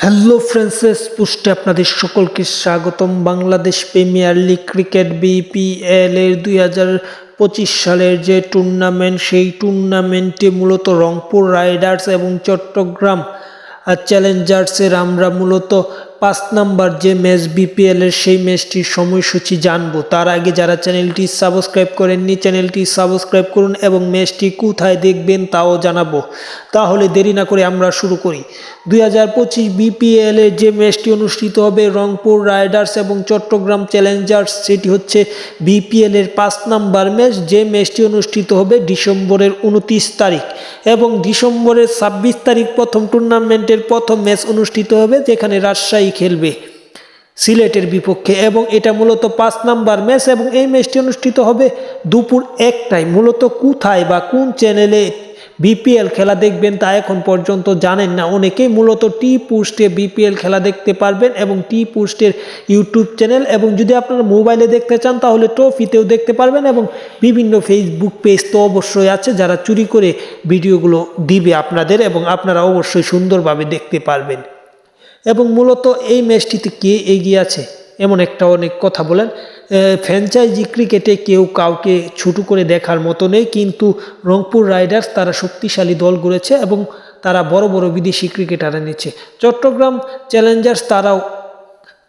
Hello ফ্রেন্সেস পুষ্টে আপনাদের সকলকে স্বাগতম। Bangladesh premier league cricket BPL এর দুই হাজার পঁচিশ সালের যে টুর্নামেন্ট সেই টুর্নামেন্টে মূলত রংপুর রাইডার্স এবং চট্টগ্রাম চ্যালেঞ্জার্সের আমরা মূলত পাঁচ নাম্বার যে ম্যাচ বিপিএল এর সেই ম্যাচটির সময়সূচি জানব। তার আগে যারা চ্যানেলটি সাবস্ক্রাইব করেননি, চ্যানেলটি সাবস্ক্রাইব করুন এবং ম্যাচটি কোথায় দেখবেন তাও জানাব। তাহলে দেরি না করে আমরা শুরু করি। দুই হাজার পঁচিশ বিপিএল এর যে ম্যাচটি অনুষ্ঠিত হবে, রংপুর রাইডার্স এবং চট্টগ্রাম চ্যালেঞ্জার্স, সেটি হচ্ছে বিপিএল এর পাঁচ নাম্বার ম্যাচ, যে ম্যাচটি অনুষ্ঠিত হবে ডিসেম্বরের উনত্রিশ তারিখ এবং ডিসেম্বরের ছাব্বিশ তারিখ প্রথম টুর্নামেন্টের প্রথম ম্যাচ অনুষ্ঠিত হবে, যেখানে রাজশাহী খেলবে সিলেটের বিপক্ষে এবং এটা মূলত পাঁচ নাম্বার ম্যাচ এবং এই ম্যাচটি অনুষ্ঠিত হবে দুপুর একটায়। মূলত কোথায় বা কোন চ্যানেলে বিপিএল খেলা দেখবেন তা এখন পর্যন্ত জানেন না। অনেকেই মূলত টি পোস্টে বিপিএল খেলা দেখতে পারবেন এবং টি পোস্টের ইউটিউব চ্যানেল এবং যদি আপনারা মোবাইলে দেখতে চান তাহলে ট্রফিতেও দেখতে পারবেন এবং বিভিন্ন ফেসবুক পেজ তো অবশ্যই আছে যারা চুরি করে ভিডিওগুলো দিবে আপনাদের এবং আপনারা অবশ্যই সুন্দরভাবে দেখতে পারবেন। এবং মূলত এই ম্যাচটিতে কে এগিয়ে আছে? এমন একটা অনেক কথা বলেন। ফ্র্যাঞ্চাইজি ক্রিকেটে কেউ কাউকে ছুটু করে দেখার মতো নেই, কিন্তু রংপুর রাইডার্স তারা শক্তিশালী দল গড়েছে এবং তারা বড় বড় বিদেশি ক্রিকেটার এনেছে। চট্টগ্রাম চ্যালেঞ্জার্স তারাও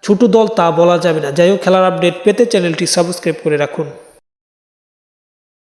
ছোট দল তা বলা যাবে না। যাই হোক, খেলার আপডেট পেতে চ্যানেলটি সাবস্ক্রাইব করে রাখুন।